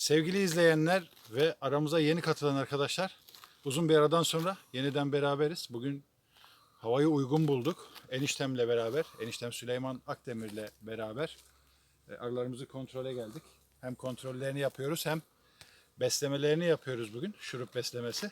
Sevgili izleyenler ve aramıza yeni katılan arkadaşlar, uzun bir aradan sonra yeniden beraberiz. Bugün havayı uygun bulduk. Eniştemle beraber, eniştem Süleyman Akdemir'le beraber e, arılarımızı kontrole geldik. Hem kontrollerini yapıyoruz hem beslemelerini yapıyoruz bugün, şurup beslemesi.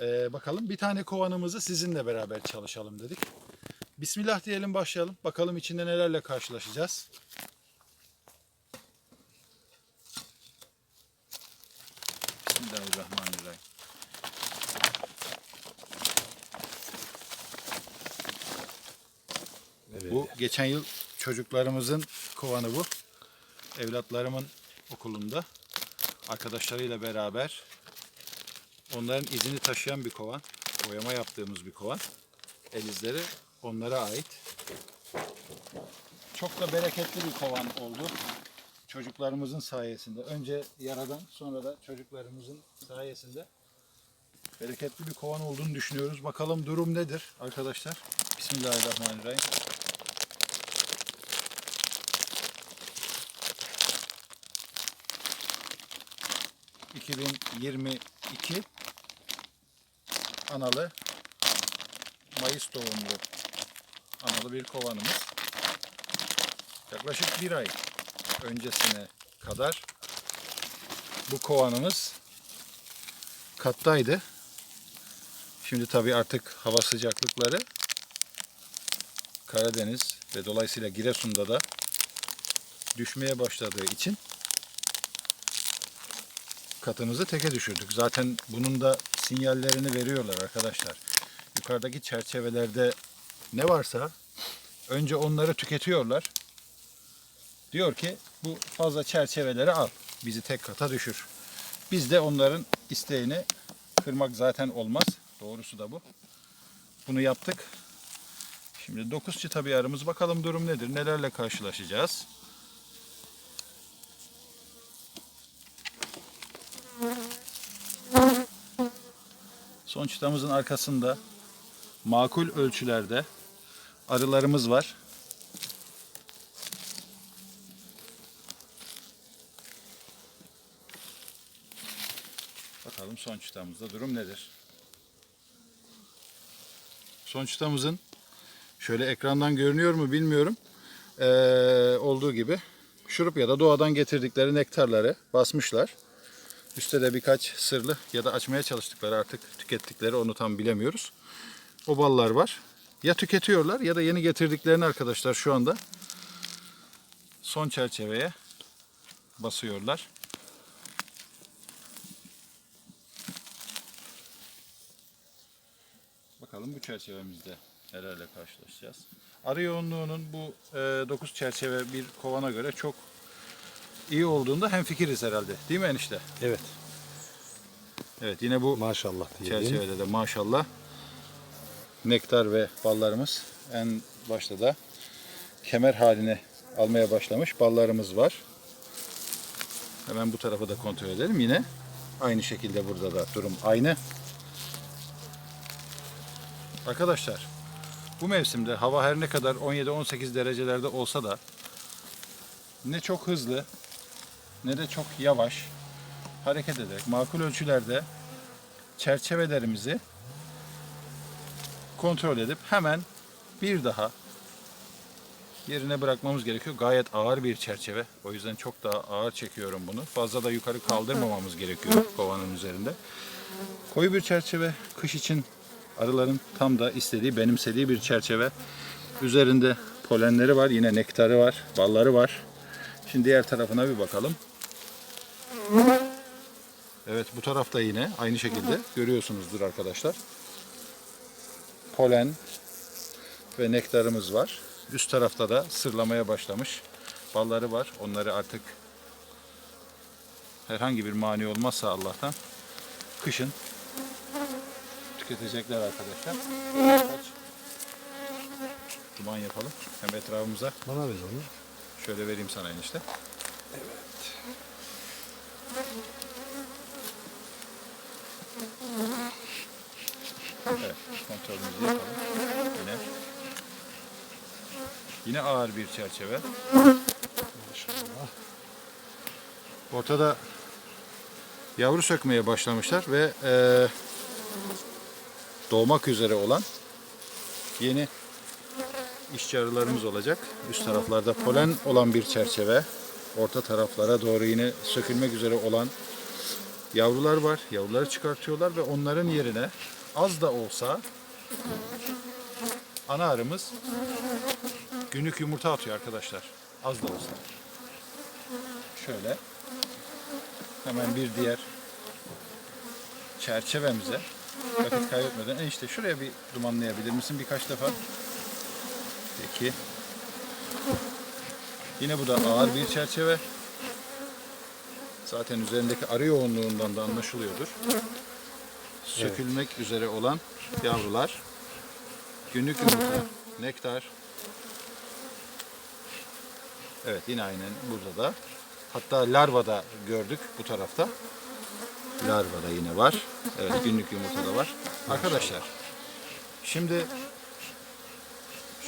E, bakalım bir tane kovanımızı sizinle beraber çalışalım dedik. Bismillah diyelim başlayalım. Bakalım içinde nelerle karşılaşacağız. Bismillahirrahmanirrahim. Bu geçen yıl çocuklarımızın kovanı bu. Evlatlarımın okulunda arkadaşlarıyla beraber onların izini taşıyan bir kovan. Boyama yaptığımız bir kovan. El izleri onlara ait. Çok da bereketli bir kovan oldu. Çocuklarımızın sayesinde. Önce yaradan sonra da çocuklarımızın sayesinde bereketli bir kovan olduğunu düşünüyoruz. Bakalım durum nedir arkadaşlar? Bismillahirrahmanirrahim. ...2022 analı Mayıs doğumlu analı bir kovanımız. Yaklaşık bir ay öncesine kadar bu kovanımız kattaydı. Şimdi tabii artık hava sıcaklıkları Karadeniz ve dolayısıyla Giresun'da da düşmeye başladığı için katımızı teke düşürdük. Zaten bunun da sinyallerini veriyorlar arkadaşlar. Yukarıdaki çerçevelerde ne varsa önce onları tüketiyorlar. Diyor ki bu fazla çerçeveleri al. Bizi tek kata düşür. Biz de onların isteğini kırmak zaten olmaz. Doğrusu da bu. Bunu yaptık. Şimdi 9 çıta bir arımız. Bakalım durum nedir? Nelerle karşılaşacağız? Son çıtamızın arkasında makul ölçülerde arılarımız var. Bakalım son çıtamızda durum nedir? Son çıtamızın şöyle ekrandan görünüyor mu bilmiyorum. Ee, olduğu gibi şurup ya da doğadan getirdikleri nektarları basmışlar. Üstte de birkaç sırlı ya da açmaya çalıştıkları artık tükettikleri onu tam bilemiyoruz. O ballar var. Ya tüketiyorlar ya da yeni getirdiklerini arkadaşlar şu anda son çerçeveye basıyorlar. Bakalım bu çerçevemizde nelerle karşılaşacağız. Arı yoğunluğunun bu 9 çerçeve bir kovana göre çok iyi olduğunda hemfikiriz herhalde. Değil mi enişte? Evet. Evet yine bu Maşallah diyelim. çerçevede de maşallah nektar ve ballarımız en başta da kemer haline almaya başlamış ballarımız var. Hemen bu tarafa da kontrol edelim. Yine aynı şekilde burada da durum aynı. Arkadaşlar bu mevsimde hava her ne kadar 17-18 derecelerde olsa da ne çok hızlı ne de çok yavaş hareket ederek makul ölçülerde çerçevelerimizi kontrol edip hemen bir daha yerine bırakmamız gerekiyor. Gayet ağır bir çerçeve. O yüzden çok daha ağır çekiyorum bunu. Fazla da yukarı kaldırmamamız gerekiyor kovanın üzerinde. Koyu bir çerçeve kış için arıların tam da istediği, benimsediği bir çerçeve. Üzerinde polenleri var, yine nektarı var, balları var. Şimdi diğer tarafına bir bakalım. Evet bu tarafta yine aynı şekilde görüyorsunuzdur arkadaşlar. Polen ve nektarımız var. Üst tarafta da sırlamaya başlamış balları var. Onları artık herhangi bir mani olmazsa Allah'tan kışın tüketecekler arkadaşlar. Kaç duman yapalım. Hem etrafımıza Bana ver onu. şöyle vereyim sana enişte. Evet, kontrolümüzü yapalım. Yine Yine ağır bir çerçeve. Maşallah. Ortada yavru sökmeye başlamışlar ve eee, doğmak üzere olan yeni işçi arılarımız olacak. Üst taraflarda polen olan bir çerçeve. Orta taraflara doğru yine sökülmek üzere olan yavrular var. Yavruları çıkartıyorlar ve onların yerine az da olsa ana arımız günlük yumurta atıyor arkadaşlar. Az da olsa. Şöyle hemen bir diğer çerçevemize vakit kaybetmeden e işte şuraya bir dumanlayabilir misin birkaç defa? Peki. Yine bu da ağır bir çerçeve. Zaten üzerindeki arı yoğunluğundan da anlaşılıyordur. Sökülmek üzere olan yavrular. Günlük yumurta, nektar. Evet yine aynen burada da. Hatta larva da gördük bu tarafta. Larva da yine var. Evet günlük yumurta da var. Arkadaşlar şimdi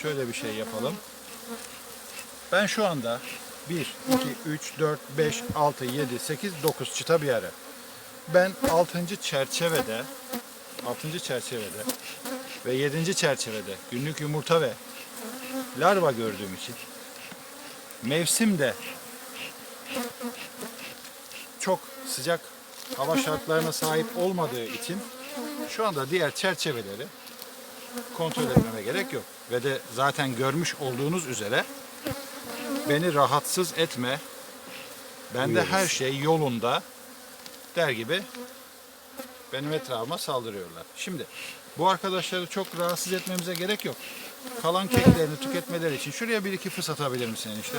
şöyle bir şey yapalım. Ben şu anda 1, 2, 3, 4, 5, 6, 7, 8, 9 çıta bir ara. Ben 6. çerçevede 6. çerçevede ve 7. çerçevede günlük yumurta ve larva gördüğüm için mevsimde çok sıcak hava şartlarına sahip olmadığı için şu anda diğer çerçeveleri kontrol etmeme gerek yok. Ve de zaten görmüş olduğunuz üzere beni rahatsız etme. Bende her şey yolunda der gibi benim etrafıma saldırıyorlar. Şimdi bu arkadaşları çok rahatsız etmemize gerek yok. Kalan keklerini tüketmeleri için şuraya bir iki fıs atabilir misin enişte?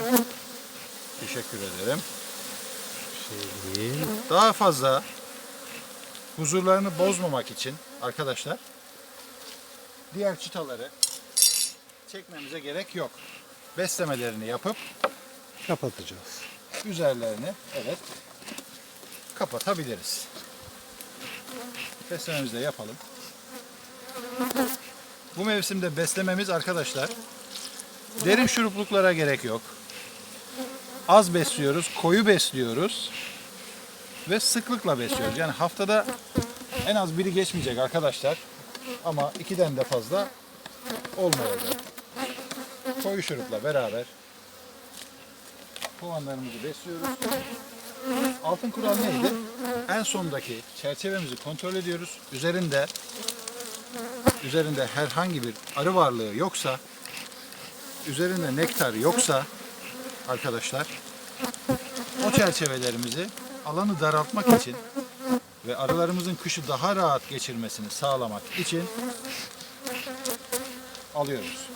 Teşekkür ederim. Şey. Daha fazla huzurlarını bozmamak için arkadaşlar diğer çıtaları çekmemize gerek yok. Beslemelerini yapıp Kapatacağız. üzerlerini evet kapatabiliriz. Beslememizi de yapalım. Bu mevsimde beslememiz arkadaşlar derin şurupluklara gerek yok. Az besliyoruz, koyu besliyoruz ve sıklıkla besliyoruz. Yani haftada en az biri geçmeyecek arkadaşlar. Ama ikiden de fazla olmayacak. Koyu şurupla beraber kovanlarımızı besliyoruz. Altın kural neydi? En sondaki çerçevemizi kontrol ediyoruz. Üzerinde üzerinde herhangi bir arı varlığı yoksa üzerinde nektar yoksa arkadaşlar o çerçevelerimizi alanı daraltmak için ve arılarımızın kışı daha rahat geçirmesini sağlamak için alıyoruz.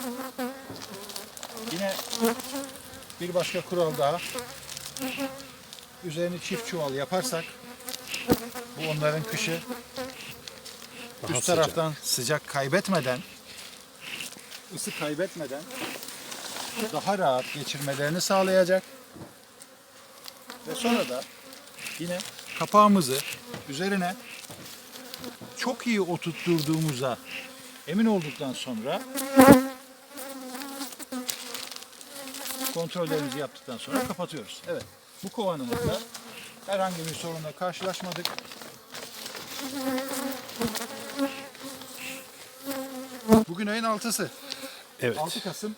Yine bir başka kural daha. Üzerini çift çuval yaparsak bu onların kışı Daha üst sıcak. taraftan sıcak kaybetmeden ısı kaybetmeden daha rahat geçirmelerini sağlayacak. Ve sonra da yine kapağımızı üzerine çok iyi oturtturduğumuza emin olduktan sonra kontrollerimizi yaptıktan sonra kapatıyoruz. Evet. Bu kovanımızda herhangi bir sorunla karşılaşmadık. Bugün ayın 6'sı. Evet. 6 Kasım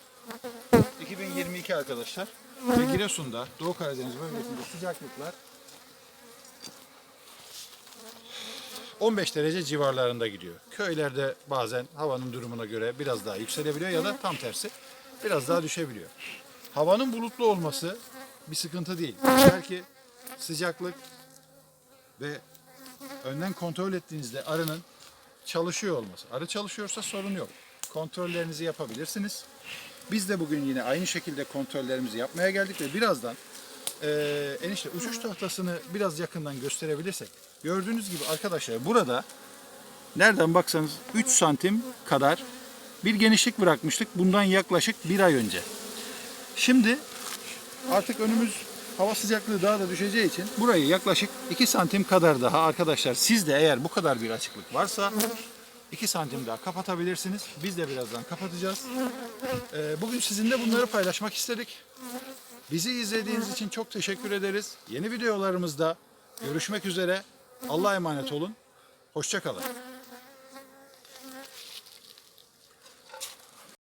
2022 arkadaşlar. Ve Giresun'da, Doğu Karadeniz bölgesinde sıcaklıklar 15 derece civarlarında gidiyor. Köylerde bazen havanın durumuna göre biraz daha yükselebiliyor ya da tam tersi biraz daha düşebiliyor. Havanın bulutlu olması bir sıkıntı değil. Belki sıcaklık ve önden kontrol ettiğinizde arının çalışıyor olması. Arı çalışıyorsa sorun yok. Kontrollerinizi yapabilirsiniz. Biz de bugün yine aynı şekilde kontrollerimizi yapmaya geldik ve birazdan eee enişte uçuş tahtasını biraz yakından gösterebilirsek. Gördüğünüz gibi arkadaşlar burada nereden baksanız 3 santim kadar bir genişlik bırakmıştık bundan yaklaşık bir ay önce. Şimdi artık önümüz hava sıcaklığı daha da düşeceği için burayı yaklaşık 2 santim kadar daha arkadaşlar siz de eğer bu kadar bir açıklık varsa 2 santim daha kapatabilirsiniz. Biz de birazdan kapatacağız. Ee, bugün sizinle bunları paylaşmak istedik. Bizi izlediğiniz için çok teşekkür ederiz. Yeni videolarımızda görüşmek üzere. Allah'a emanet olun. Hoşça kalın.